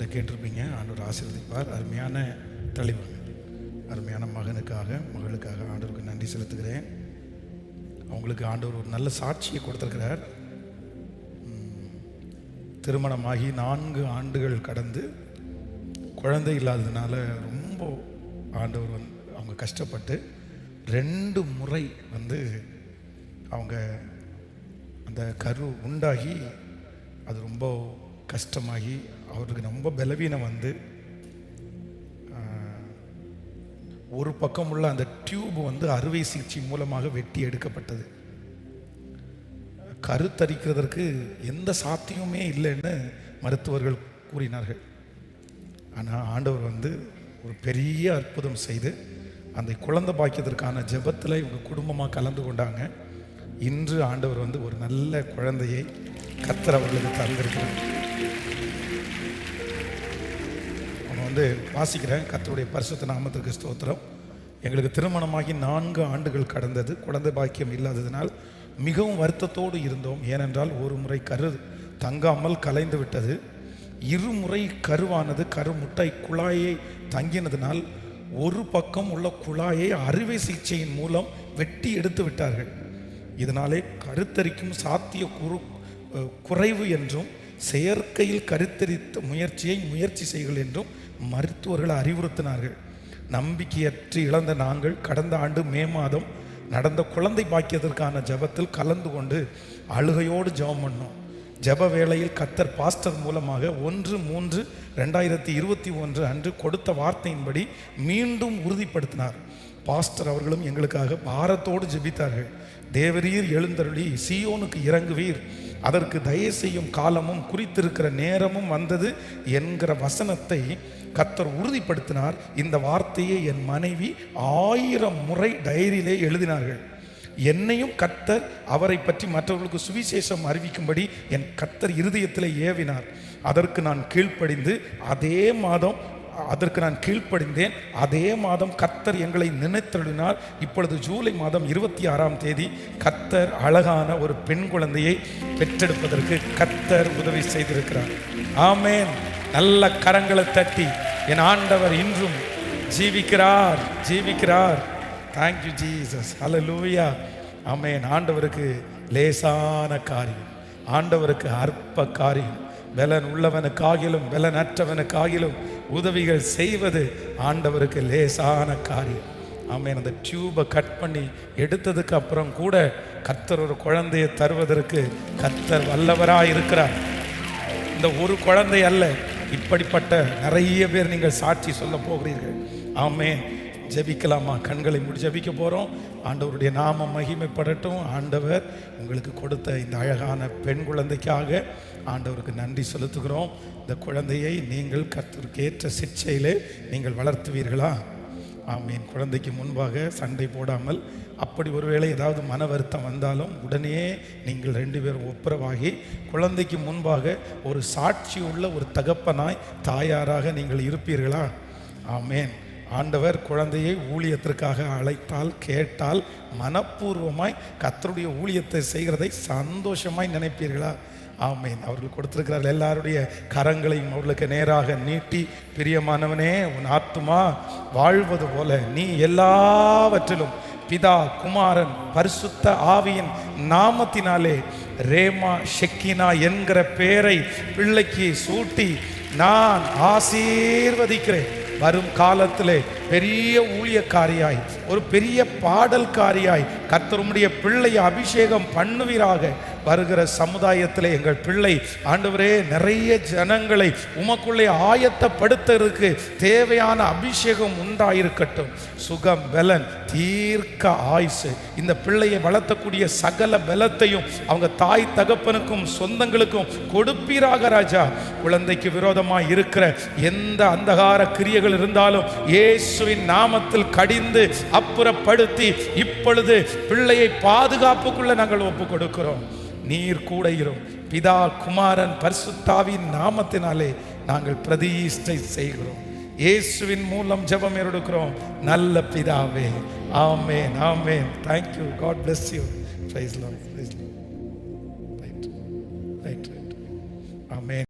சண்டை கேட்டிருப்பீங்க. ஆண்டவர் ஆசீர்வதிப்பார். அருமையான தலைவன். அருமையான மகனுக்காக மகளுக்காக ஆண்டவருக்கு நன்றி செலுத்துகிறேன். அவங்களுக்கு ஆண்டவர் ஒரு நல்ல சாட்சியை கொடுத்துருக்கிறார். திருமணமாகி நான்கு ஆண்டுகள் கடந்து குழந்தை இல்லாததுனால ரொம்ப ஆண்டவர் வந்து அவங்க கஷ்டப்பட்டு ரெண்டு முறை வந்து அவங்க அந்த கரு உண்டாகி அது ரொம்ப கஷ்டமாகி அவருக்கு ரொம்ப பலவீனம் வந்து ஒரு பக்கம் உள்ள அந்த டியூப் வந்து அறுவை சிகிச்சை மூலமாக வெட்டி எடுக்கப்பட்டது. கருத்தரிக்கிறதற்கு எந்த சாத்தியமுமே இல்லைன்னு மருத்துவர்கள் கூறினார்கள். ஆனால் ஆண்டவர் வந்து ஒரு பெரிய அற்புதம் செய்து அந்த குழந்தை பாக்கியத்திற்கான ஜெபத்தில் இவங்க குடும்பமாக கலந்து கொண்டாங்க. இன்று ஆண்டவர் வந்து ஒரு நல்ல குழந்தையை கத்தர் அவர்களுக்கு தந்திருக்கிறார். நான் வந்து வாசிக்கிறேன். கத்தருடைய பரிசுத்த நாமத்துக்கு ஸ்தோத்திரம். எங்களுக்கு திருமணமாகி நான்கு ஆண்டுகள் கடந்தது. குழந்தை பாக்கியம் இல்லாததினால் மிகவும் வருத்தத்தோடு இருந்தோம். ஏனென்றால் ஒரு முறை கரு தங்காமல் கலைந்து விட்டது. இருமுறை கருவானது கருமுட்டை குழாயை தங்கினதினால் ஒரு பக்கம் உள்ள குழாயை அறுவை சிகிச்சையின் மூலம் வெட்டி எடுத்து விட்டார்கள். இதனாலே கருத்தரிக்கும் சாத்திய குறு குறைவு என்றும் செயற்கையில் கருத்தரித்த முயற்சியை முயற்சி செய்கள் என்றும் மருத்துவர்கள் அறிவுறுத்தினார்கள். நம்பிக்கையற்று இழந்த நாங்கள் கடந்த ஆண்டு மே மாதம் நடந்த குழந்தை பாக்கியதற்கான ஜெபத்தில் கலந்து கொண்டு அழுகையோடு ஜெபம் பண்ணோம். ஜெப வேளையில் கத்தர் பாஸ்டர் மூலமாக ஒன்று மூன்று ரெண்டாயிரத்தி இருபத்தி ஒன்று அன்று கொடுத்த வார்த்தையின்படி மீண்டும் உறுதிப்படுத்தினார். பாஸ்டர் அவர்களும் எங்களுக்காக பாரத்தோடு ஜெபித்தார்கள். தேவரீர் எழுந்தருளி சியோனுக்கு இறங்குவீர். அதற்கு தயவு செய்யும் காலமும் குறித்திருக்கிற நேரமும் வந்தது என்கிற வசனத்தை கத்தர் உறுதிப்படுத்தினார். இந்த வார்த்தையை என் மனைவி ஆயிரம் முறை டைரியிலே எழுதினார்கள். என்னையும் கத்தர் அவரை பற்றி மற்றவர்களுக்கு சுவிசேஷம் அறிவிக்கும்படி என் கத்தர் இருதயத்தில் ஏவினார். அதற்கு நான் கீழ்ப்படிந்து அதே மாதம் அதற்கு நான் கீழ்ப்படிந்தேன். அதே மாதம் கத்தர் எங்களை நினைத்தருளினார். இப்பொழுது ஜூலை மாதம் இருபத்தி ஆறாம் தேதி கத்தர் அழகான ஒரு பெண் குழந்தையை பெற்றெடுப்பதற்கு கத்தர் உதவி செய்திருக்கிறார். ஆமேன். நல்ல கரங்களை தட்டி என் ஆண்டவர் இன்றும் ஜீவிக்கிறார் ஜீவிக்கிறார். தேங்க்யூ ஜீசஸ் லூவியா ஆமேன். ஆண்டவருக்கு லேசான காரியம். ஆண்டவருக்கு அற்ப காரியம். பலன் உள்ளவனுக்காகிலும் பலனற்றவனுக்காகிலும் உதவிகள் செய்வது ஆண்டவருக்கு லேசான காரியம். ஆமேன். அந்த டியூபை கட் பண்ணி எடுத்ததுக்கு அப்புறம் கூட கத்தர் ஒரு குழந்தையை தருவதற்கு கத்தர் வல்லவராக இருக்கிறார். இந்த ஒரு குழந்தை அல்ல இப்படிப்பட்ட நிறைய பேர் நீங்கள் சாட்சி சொல்ல போகிறீர்கள். ஆமே ஜெபிக்கலாமா? கண்களை மூடி ஜபிக்க போகிறோம் ஆண்டவருடைய நாமம் மகிமைப்படட்டும். ஆண்டவர் உங்களுக்கு கொடுத்த இந்த அழகான பெண் குழந்தைக்காக ஆண்டவருக்கு நன்றி செலுத்துகிறோம். இந்த குழந்தையை நீங்கள் கத்திற்கு ஏற்ற சிக்ஷையிலே நீங்கள் வளர்த்துவீர்களா? ஆமீன். குழந்தைக்கு முன்பாக சண்டை போடாமல் அப்படி ஒருவேளை ஏதாவது மன வருத்தம் வந்தாலும் உடனே நீங்கள் ரெண்டு பேரும் ஒப்புரவாகி குழந்தைக்கு முன்பாக ஒரு சாட்சி உள்ள ஒரு தகப்பனாய் தாயாராக நீங்கள் இருப்பீர்களா? ஆமேன். ஆண்டவர் குழந்தையை ஊழியத்திற்காக அழைத்தால் கேட்டால் மனப்பூர்வமாய் கத்தருடைய ஊழியத்தை செய்கிறதை சந்தோஷமாய் நினைப்பீர்களா? ஆமேன். அவர்கள் கொடுத்திருக்கிறார் எல்லாருடைய கரங்களையும் அவர்களுக்கு நேராக நீட்டி பிரியமானவனே உன் ஆத்துமா வாழ்வது போல நீ எல்லாவற்றிலும் பிதா குமாரன் பரிசுத்த ஆவியின் நாமத்தினாலே ரேமா ஷெக்கினா என்கிற பெயரை பிள்ளைக்கு சூட்டி நான் ஆசீர்வதிக்கிறேன். வரும் காலத்திலே பெரிய ஊழியக்காரியாய் ஒரு பெரிய பாடல்காரியாய் கர்த்தருடைய பிள்ளையை அபிஷேகம் பண்ணுவீராக. வருகிற சமுதாயத்தில் எங்கள் பிள்ளை ஆண்டவரே நிறைய ஜனங்களை உமக்குள்ளே ஆயத்தப்படுத்துறதுக்கு தேவையான அபிஷேகம் உண்டாயிருக்கட்டும். சுகம் பலன் தீர்க்க ஆயுசு. இந்த பிள்ளையை வளர்த்தக்கூடிய சகல பலத்தையும் அவங்க தாய் தகப்பனுக்கும் சொந்தங்களுக்கும் கொடுப்பீராக ராஜா. குழந்தைக்கு விரோதமாக இருக்கிற எந்த அந்தகார கிரியைகள் இருந்தாலும் இயேசுவின் நாமத்தில் கடிந்து அப்புறப்படுத்தி இப்பொழுது பிள்ளையை பாதுகாப்புக்குள்ள நாங்கள் ஒப்பு கொடுக்கிறோம் நீர் கூட இரும் பிதா குமாரன் பரிசுத்தாவின் நாமத்தினாலே நாங்கள் பிரதிஷ்டை செய்கிறோம். இயேசுவின் மூலம் ஜெபம் எடுக்கிறோம். நல்ல பிதாவே. ஆமேன் ஆமேன். Thank you God bless you praise Lord praise Lord